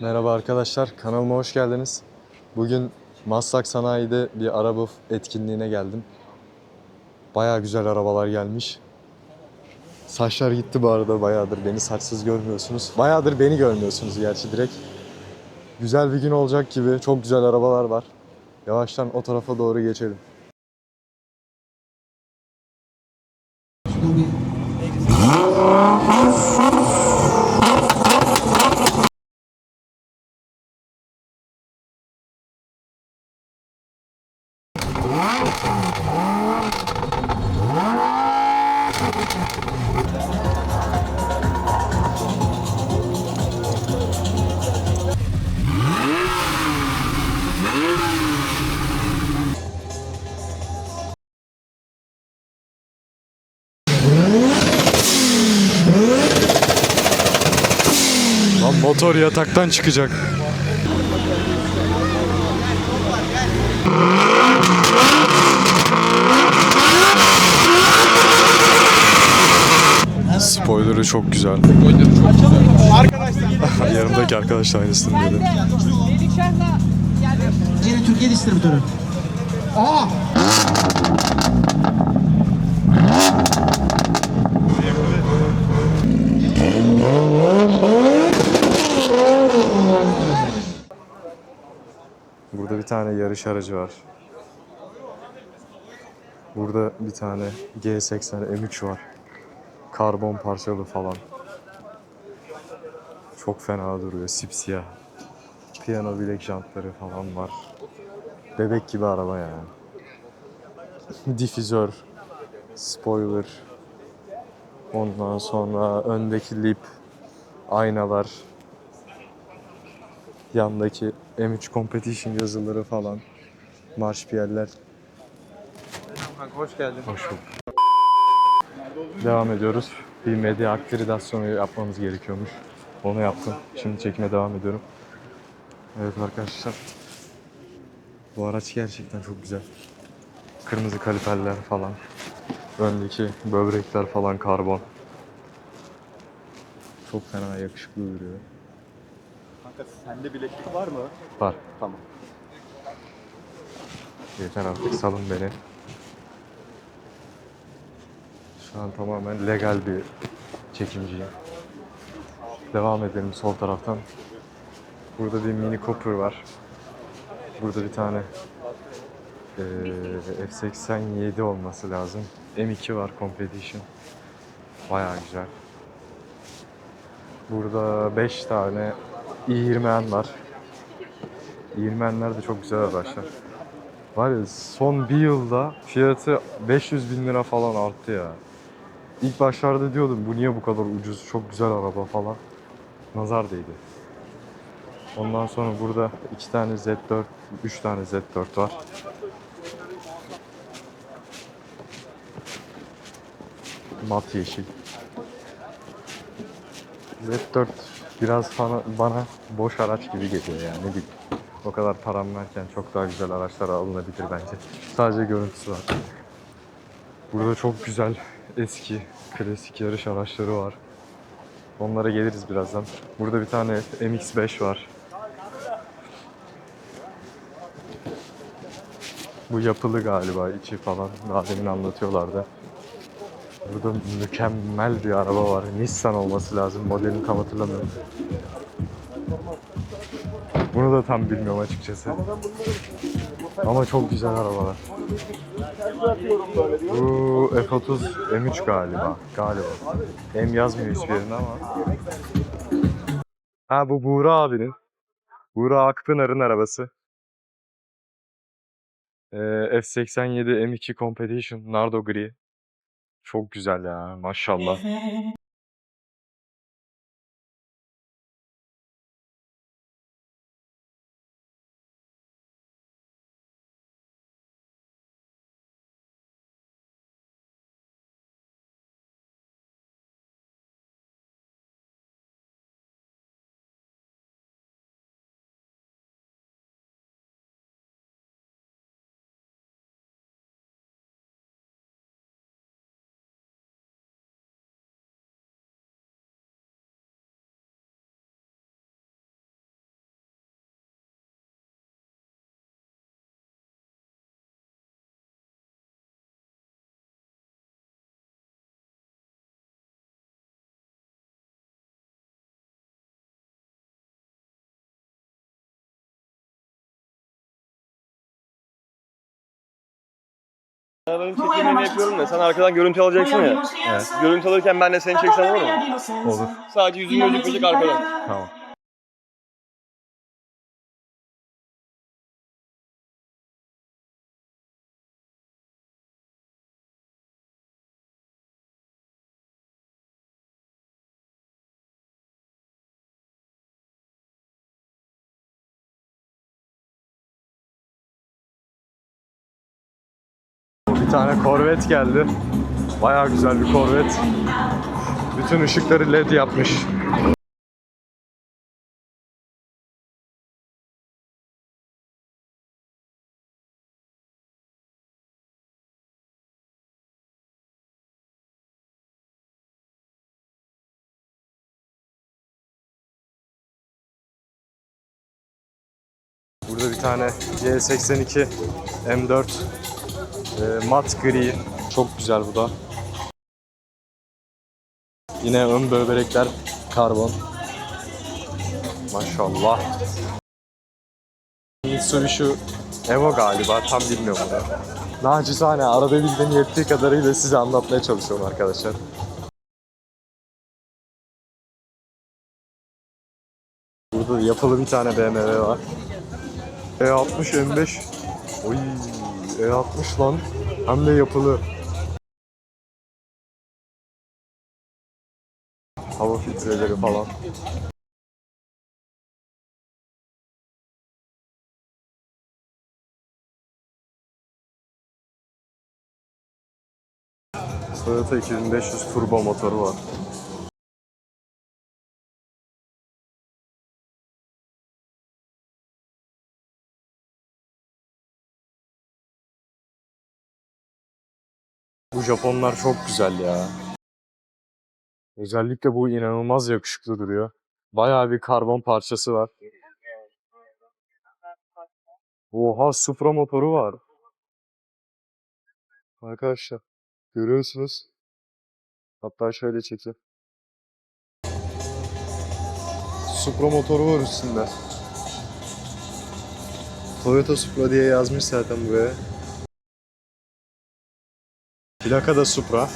Merhaba arkadaşlar, kanalıma hoş geldiniz. Bugün Maslak Sanayi'de bir araba etkinliğine geldim. Bayağı güzel arabalar gelmiş. Saçlar gitti bu arada bayağıdır beni saçsız görmüyorsunuz. Bayağıdır beni görmüyorsunuz gerçi direkt. Güzel bir gün olacak gibi, çok güzel arabalar var. Yavaştan o tarafa doğru geçelim. Motor yataktan çıkacak. Spoiler'ı çok güzel. Arkadaşlar. Yanımdaki arkadaş da aynısını dedi. Yine Türkiye distribütörü. Aa! Burada bir tane yarış aracı var. Burada bir tane G80 M3 var. Karbon parçalı falan. Çok fena duruyor, sipsiyah. Piyano bilek jantları falan var. Bebek gibi araba yani. Difüzör, spoiler. Ondan sonra öndeki lip, aynalar, yandaki M3 Competition yazıları falan, marşpiyeller. Kanka hoş geldin. Hoş bulduk. Devam ediyoruz. Bir medya akreditasyonu yapmamız gerekiyormuş. Onu yaptım. Şimdi çekime devam ediyorum. Evet arkadaşlar. Bu araç gerçekten çok güzel. Kırmızı kaliperler falan. Öndeki böbrekler falan karbon. Çok fena yakışıklı duruyor. Kanka sende bileklik var mı? Var. Tamam. Yeter artık salın beni. Şu an tamamen legal bir çekimciyim. Devam edelim sol taraftan. Burada bir Mini Cooper var. Burada bir tane eee, F87 olması lazım. M2 var Competition. Bayağı güzel. Burada 5 tane i20N var. i20N'ler de çok güzel araçlar. Var ya son bir yılda fiyatı 500 bin lira falan arttı ya. İlk başlarda diyordum bu niye bu kadar ucuz, çok güzel araba falan. Nazar değdi. Ondan sonra burada iki tane Z4, üç tane Z4 var. Mat yeşil. Z4 biraz bana, bana boş araç gibi geliyor yani ne bileyim. O kadar param varken çok daha güzel araçlar alınabilir bence. Sadece görüntüsü var. Burada çok güzel eski klasik yarış araçları var. Onlara geliriz birazdan. Burada bir tane MX-5 var. Bu yapılı galiba içi falan. Daha demin anlatıyorlardı. Burada mükemmel bir araba var. Nissan olması lazım. Modelini tam hatırlamıyorum. Bunu da tam bilmiyorum açıkçası. Ama çok güzel arabalar. Bu F30 M3 galiba. Galiba. M yazmıyor hiçbir yerinde ama. Ha bu Buğra abinin. Buğra Akpınar'ın arabası. Ee, F87 M2 Competition Nardo Gri. Çok güzel ya maşallah. Arabanın çekimlerini yapıyorum da sen arkadan görüntü alacaksın ya. Evet. Görüntü alırken ben de seni çeksem olur mu? Olur. Sadece yüzün gözükmeyecek arkadan. Tamam. Bir tane korvet geldi. Bayağı güzel bir korvet. Bütün ışıkları led yapmış. Burada bir tane G82 M4 e, mat gri. Çok güzel bu da. Yine ön böbrekler karbon. Maşallah. Mitsubishi Evo galiba tam bilmiyorum bunu. Nacizane arada bildiğim yettiği kadarıyla size anlatmaya çalışıyorum arkadaşlar. Burada da yapılı bir tane BMW var. E60 M5. Oy E60 lan. Hem de yapılı. Hava filtreleri falan. Toyota 2500 turbo motoru var. Bu Japonlar çok güzel ya. Özellikle bu inanılmaz yakışıklı duruyor. Bayağı bir karbon parçası var. Oha Supra motoru var. Arkadaşlar görüyorsunuz. Hatta şöyle çekeyim. Supra motoru var üstünde. Toyota Supra diye yazmış zaten buraya. Plaka da Supra.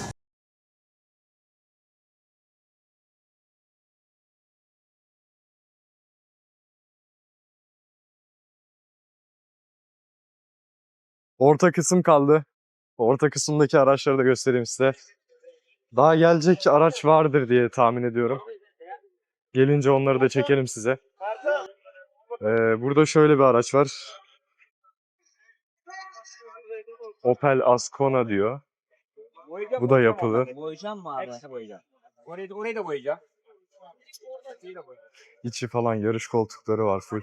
Orta kısım kaldı. Orta kısımdaki araçları da göstereyim size. Daha gelecek araç vardır diye tahmin ediyorum. Gelince onları da çekelim size. Ee, burada şöyle bir araç var. Opel Ascona diyor. Bu da yapılı. Boyayacağım mı abi? Boyayacağım. Orayı da, orayı da boyayacağım. İçi falan yarış koltukları var full.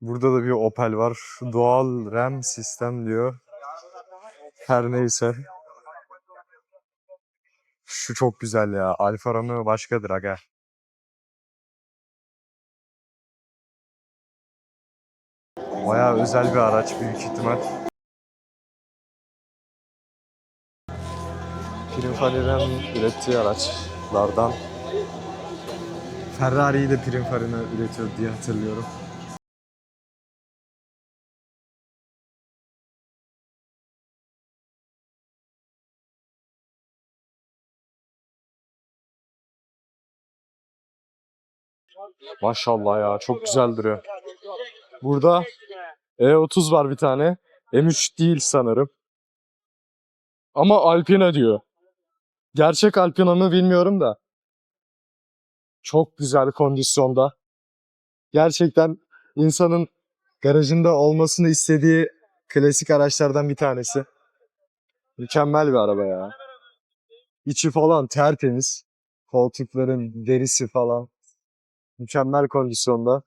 Burada da bir Opel var. Doğal RAM sistem diyor. Her neyse. Şu çok güzel ya. Alfa Romeo başkadır aga. Bayağı özel bir araç büyük ihtimal. Pininfarina'nın ürettiği araçlardan. Ferrari'yi de Pininfarina üretiyor diye hatırlıyorum. Maşallah ya çok güzel duruyor. Burada E30 var bir tane. M3 değil sanırım. Ama Alpina diyor. Gerçek Alpina mı bilmiyorum da. Çok güzel kondisyonda. Gerçekten insanın garajında olmasını istediği klasik araçlardan bir tanesi. Mükemmel bir araba ya. İçi falan tertemiz. Koltukların derisi falan. Mükemmel kondisyonda.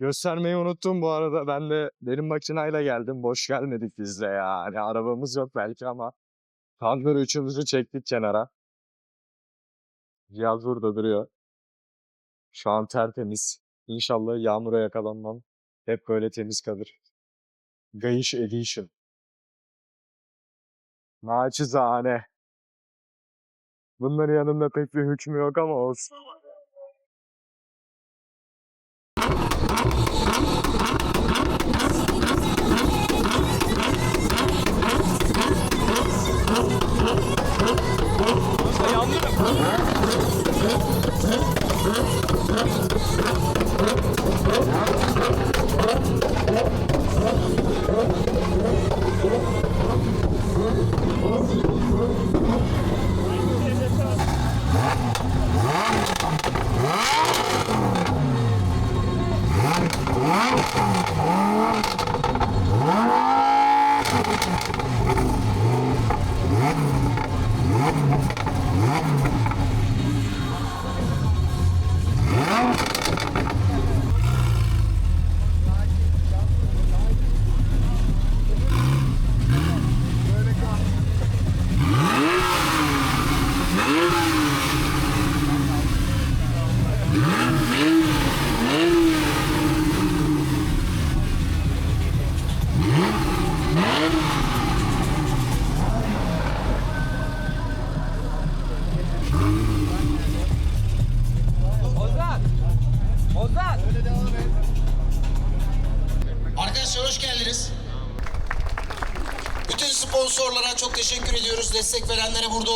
Göstermeyi unuttum bu arada. Ben de benim makinayla geldim. Boş gelmedik biz de ya. Hani arabamız yok belki ama Thunder üçümüzü çektik kenara. Cihaz burada duruyor. Şu an tertemiz. İnşallah yağmura yakalanmam. Hep böyle temiz kalır. Gayiş Edition. Naçizane. Bunların yanında pek bir hükmü yok ama olsun.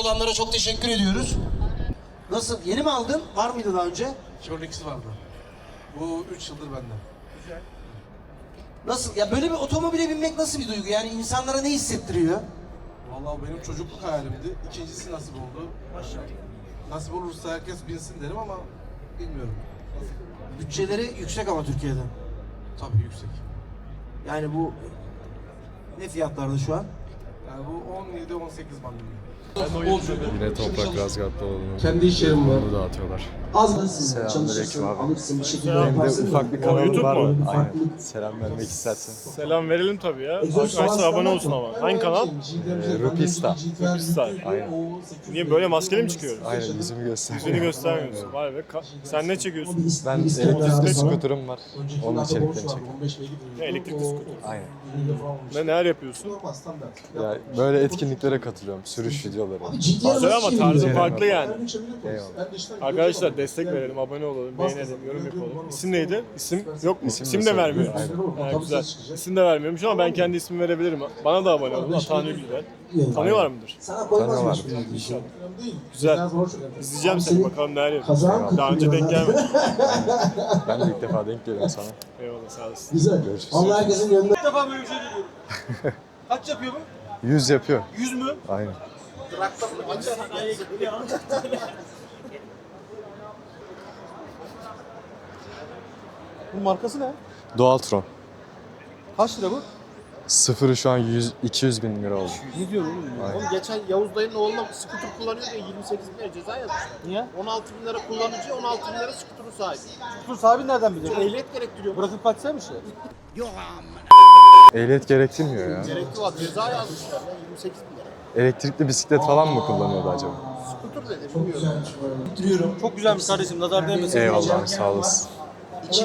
Olanlara çok teşekkür ediyoruz. Nasıl? Yeni mi aldın? Var mıydı daha önce? Şunun ikisi vardı. Bu 3 yıldır bende. Nasıl? Ya böyle bir otomobile binmek nasıl bir duygu? Yani insanlara ne hissettiriyor? Vallahi benim çocukluk hayalimdi. İkincisi nasip oldu. Nasip olursa herkes binsin derim ama bilmiyorum. Bütçeleri yüksek ama Türkiye'de. Tabii yüksek. Yani bu ne fiyatlarda şu an? Yani bu 17-18 bandında. Yine Toprak Razgat'ta olduğunu Kendi iş yerim var. onu dağıtıyorlar. Az mısın? Alırsın bir şekilde Benim de yaparsın. ufak bir O kanalım YouTube var. mu? Aynen. Selam vermek istersen. Selam verelim tabii ya. Arkadaşlar abone olsun ama. Hangi kanal? Ee, Rupista. Rupista. Aynen. Niye böyle maskeli mi çıkıyoruz? Aynen yüzümü göster. Yüzünü göstermiyorsun. Vay be. Ka- Sen ne çekiyorsun? Ben elektrikli skuterim var. Onun içeriklerini çekiyorum. Ne elektrikli skuter. Aynen. Ne neler yapıyorsun? Ya böyle etkinliklere katılıyorum. Sürüş videoları. Güzel ama tarzı farklı yani. Eyvallah. Arkadaşlar destek verelim, abone olalım, beğenelim, yorum yapalım. İsim neydi? İsim yok mu? İsim İsim, de vermiyor. Ha, güzel. İsim de vermiyormuş ama ben kendi ismimi verebilirim. Bana da abone olun. Atan Güzel. Tanıyorlar mıdır? Sana koymaz Tanıyorlar. mı? Güzel. İzleyeceğim seni bakalım neler yapıyorsun. Daha önce denk gelmedim. Ben de ilk defa denk geliyorum sana. Eyvallah sağ olasın. Güzel. Görüşürüz. Allah herkesin gönlünde. İlk defa böyle bir şey görüyorum. Kaç yapıyor bu? 100 yapıyor. 100 mü? Aynen. Bu markası ne? Dualtron. Kaç lira bu? Sıfırı şu an 100, 200 bin lira oldu. Ne diyorsun oğlum? Aynen. Oğlum geçen Yavuz dayının oğluna skuter kullanıyor diye 28 bin lira ceza yazmışlar. Niye? 16 bin lira kullanıcı, 16 bin lira skuterın sahibi. Skuter sahibi nereden bilecek? Ehliyet gerektiriyor. Bırakıp kaçsaymış ya. Ehliyet gerektirmiyor ya. Gerekli var. Ceza yazmışlar ya 28 bin lira. Elektrikli bisiklet falan mı kullanıyordu acaba? Skuter dedi bilmiyorum. Çok güzelmiş kardeşim. Nazar değmesin. Eyvallah sağ olasın.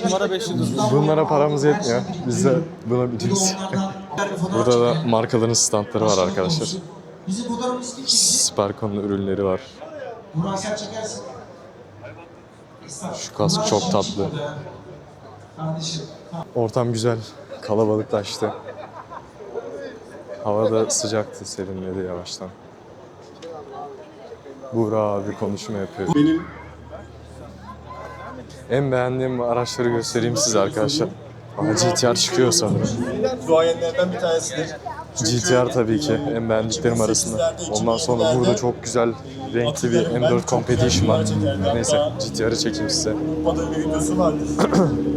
Numara 5 yıldız. Bunlara paramız yetmiyor. Biz de buna. Burada da markaların standları var arkadaşlar. Sparkon'un ürünleri var. Şu kask çok tatlı. Ortam güzel. Kalabalıklaştı. Hava da sıcaktı, serinledi yavaştan. Buğra abi konuşma yapıyor. Benim en beğendiğim araçları göstereyim size arkadaşlar. Aa, GTR çıkıyor sanırım. duayenlerden bir tanesidir. GTR tabii ki en beğendiklerim arasında. Ondan sonra burada çok güzel renkli bir M4 Competition var. Neyse GTR'ı çekeyim size. Avrupa'da bir videosu vardır.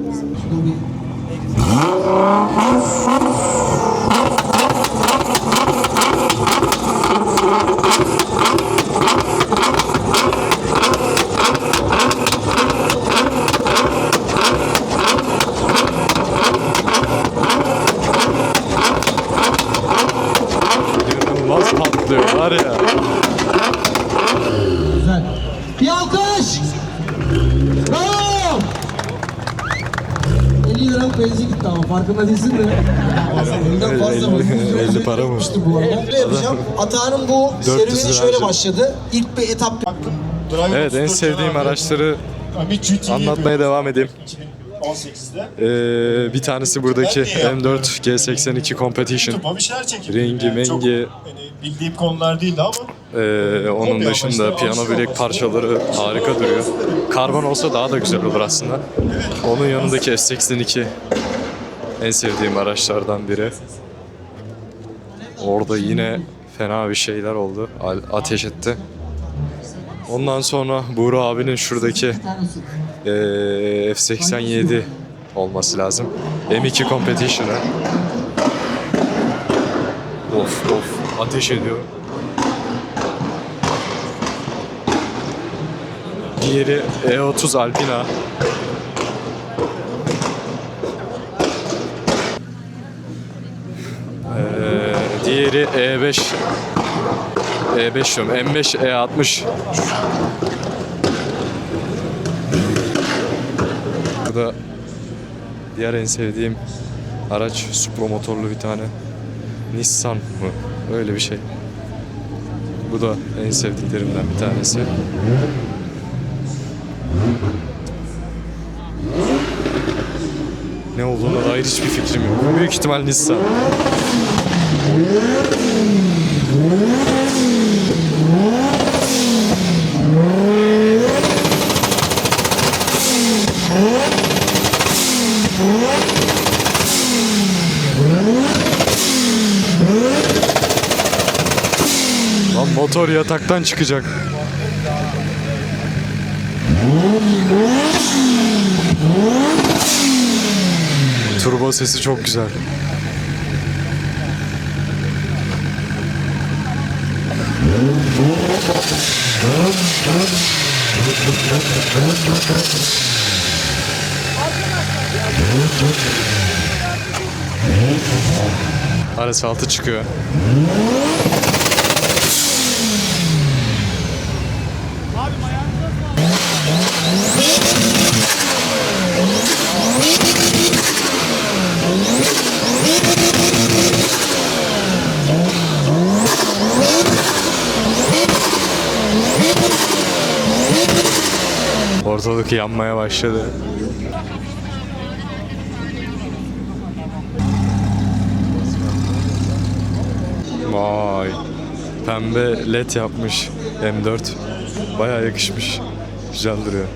liralık benzin gitti ama farkında değilsin de. Ondan fazla mı? 50 para mı? bu arada. Ne Atağının bu 400 serüveni şöyle harcadım. başladı. İlk bir etap Evet en 34 sevdiğim araçları anlatmaya devam edeyim. 2018'de. Ee, bir tanesi buradaki M4 G82 Competition. Rengi, mengi. hani bildiğim konular değildi ama Ee, onun dışında piyano bilek parçaları harika duruyor. Karbon olsa daha da güzel olur aslında. Onun yanındaki S82 en sevdiğim araçlardan biri. Orada yine fena bir şeyler oldu. Ateş etti. Ondan sonra Buğra abinin şuradaki ee, F87 olması lazım. M2 Competition'ı. Of of ateş ediyor. Diğeri E30 Alpina. E1, E5, E5 diyorum, M5, E60. Burada diğer en sevdiğim araç Supra motorlu bir tane. Nissan mı? Öyle bir şey. Bu da en sevdiklerimden bir tanesi. Ne olduğuna dair hiçbir fikrim yok. Büyük ihtimal Nissan. Lan motor yataktan çıkacak. Turbo sesi çok güzel. RS6 çıkıyor. Ortalık yanmaya başladı. Vay. Pembe led yapmış M4. Bayağı yakışmış. Güzel duruyor.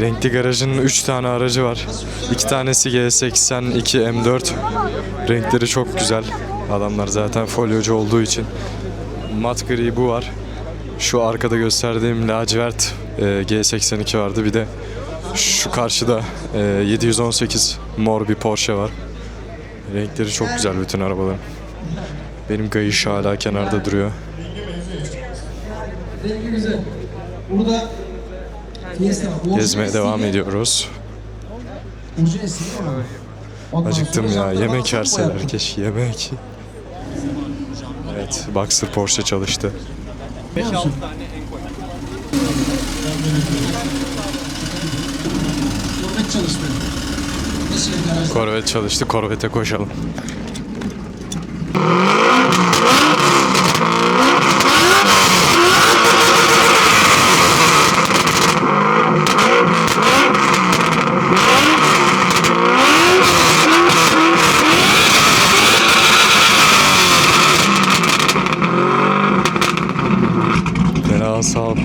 Renkli garajın 3 tane aracı var. 2 tanesi G82 M4. Renkleri çok güzel. Adamlar zaten folyocu olduğu için. Mat gri bu var. Şu arkada gösterdiğim lacivert e, G82 vardı. Bir de şu karşıda e, 718 mor bir Porsche var. Renkleri çok güzel bütün arabaların. Benim kayış hala kenarda duruyor. Gezmeye devam ediyoruz. Acıktım ya. Yemek verseler keşke. Yemek. Evet. Boxer Porsche çalıştı. Corvette çalıştı. Nasıl bir garaj? Corvette çalıştı. Corvette'e koşalım. Fena sağ ol.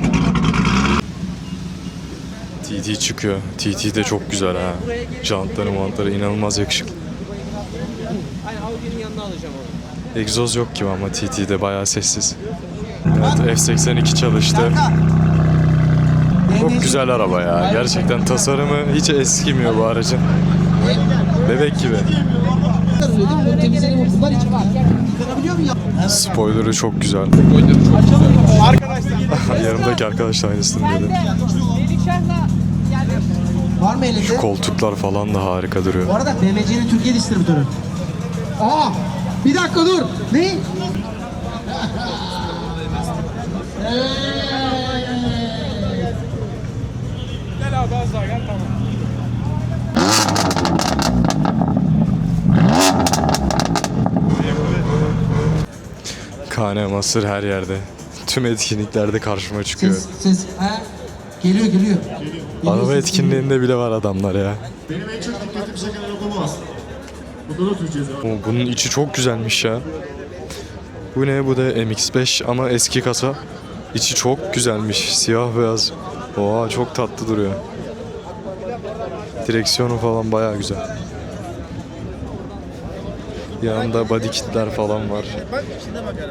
TT çıkıyor. TT de çok güzel ha. Jantları mantları inanılmaz yakışıklı. Egzoz yok gibi ama TT'de bayağı sessiz. Evet F82 çalıştı. Çok güzel araba ya. Gerçekten tasarımı hiç eskimiyor bu aracın. Bebek gibi. Spoiler'ı çok güzel. Yanımdaki arkadaş da aynısını dedi. Var mı elinde? Şu koltuklar falan da harika duruyor. Bu arada BMC'nin Türkiye distribütörü. Aa! Bir dakika dur. Ne? Gel abi az daha gel tamam. Kane Masır her yerde. Tüm etkinliklerde karşıma çıkıyor. Siz, siz, ha? Geliyor, geliyor. Araba etkinliğinde bile var adamlar ya. Benim en çok dikkatimi çeken araba bu aslında. Bunda da Türkçe yazıyor. Oo, Bunun içi çok güzelmiş ya. Bu ne? Bu da MX-5 ama eski kasa. İçi çok güzelmiş. Siyah beyaz. Oha çok tatlı duruyor. Direksiyonu falan bayağı güzel. Yanında body kitler falan var.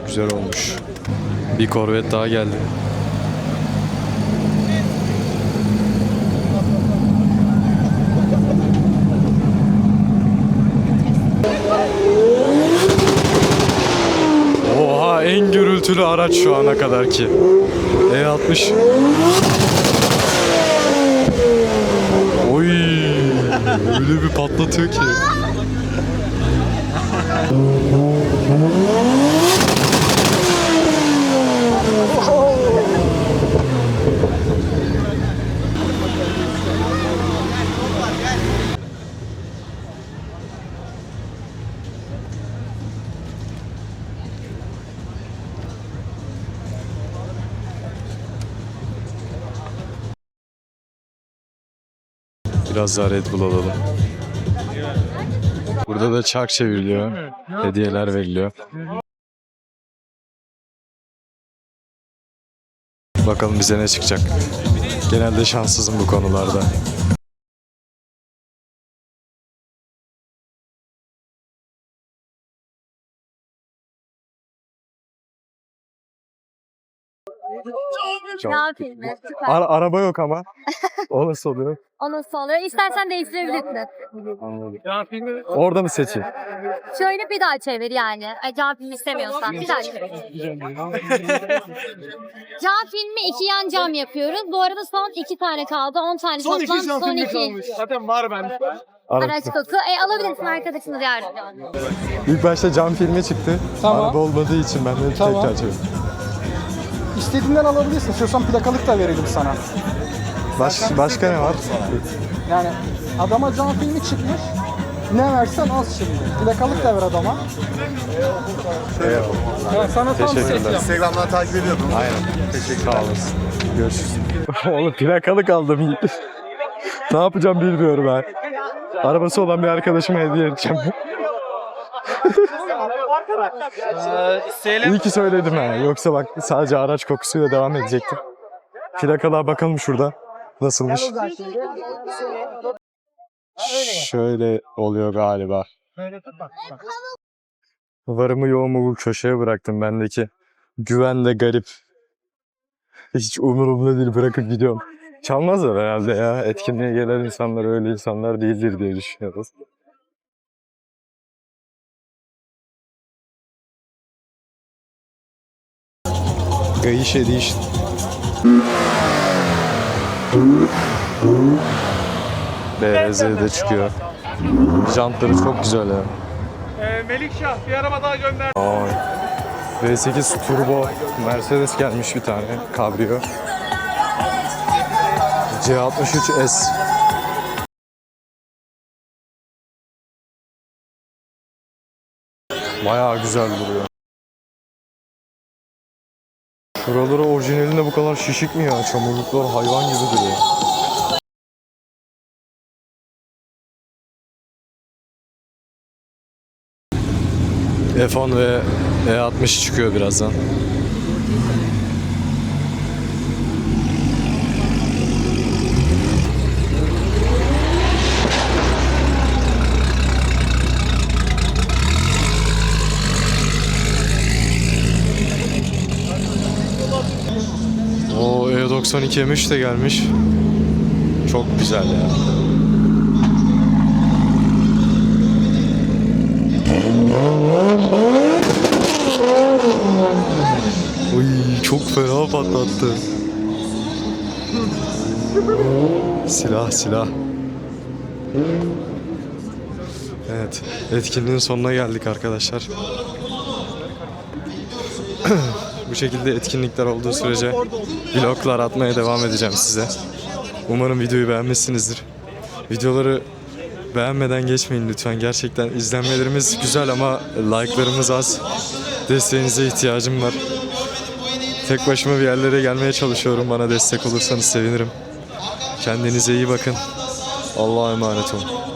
Güzel olmuş. Bir Corvette daha geldi. Oha gürültülü araç şu ana kadar ki. E60. Oy öyle bir patlatıyor ki. Biraz daha Red Bull alalım. Burada da çark çevriliyor. Hediyeler veriliyor. Bakalım bize ne çıkacak. Genelde şanssızım bu konularda. Ne yapayım ben? Süper. Ara- araba yok ama. O nasıl oluyor? O nasıl oluyor? İstersen değiştirebilirsin. Orada mı seçeyim? Şöyle bir daha çevir yani. Ay, Can filmi istemiyorsan bir daha çevir. Can filmi iki yan cam yapıyoruz. Bu arada son iki tane kaldı. On tane Son toplam iki can son filmi iki. kalmış. Zaten var bende. Araç koku. E alabilirsin arkadaşınız yardımcı. İlk başta cam filmi çıktı. Tamam. Araba olmadığı için ben de Tamam. tekrar çevirdim. İstediğinden alabilirsin. İstiyorsan plakalık da verelim sana. Baş, başka ne var? Yani adama can filmi çıkmış. Ne versen az şimdi. Plakalık da ver adama. Ya sana tam Teşekkürler. yap. Instagram'dan takip ediyordum. Aynen. Teşekkür Sağ olasın. Görüşürüz. Oğlum plakalık aldım. ne yapacağım bilmiyorum ben. Arabası olan bir arkadaşıma hediye edeceğim. İyi ki söyledim ha. Yoksa bak sadece araç kokusuyla devam edecektim. Plakalığa bakalım şurada. Nasılmış? Şöyle oluyor galiba. Varımı yoğumu bu köşeye bıraktım bendeki. Güven de garip. Hiç umurumda değil bırakıp gidiyorum. Çalmazlar herhalde ya. Etkinliğe gelen insanlar öyle insanlar değildir diye düşünüyoruz. Gayiş ediş. BRZ de çıkıyor. Jantları çok güzel ya. Ee, Melikşah bir araba daha gönder. Ay. V8 Turbo Mercedes gelmiş bir tane kabrio. C63S. Bayağı güzel duruyor. Şuraları orijinalinde bu kadar şişik mi ya? Çamurluklar hayvan gibi duruyor. F10 ve E60 çıkıyor birazdan. O E92 M3 de gelmiş. Çok güzel ya. Uy çok fena patlattı. Silah silah. Evet etkinliğin sonuna geldik arkadaşlar. Bu şekilde etkinlikler olduğu sürece vloglar atmaya devam edeceğim size. Umarım videoyu beğenmişsinizdir. Videoları beğenmeden geçmeyin lütfen. Gerçekten izlenmelerimiz güzel ama like'larımız az. Desteğinize ihtiyacım var. Tek başıma bir yerlere gelmeye çalışıyorum. Bana destek olursanız sevinirim. Kendinize iyi bakın. Allah'a emanet olun.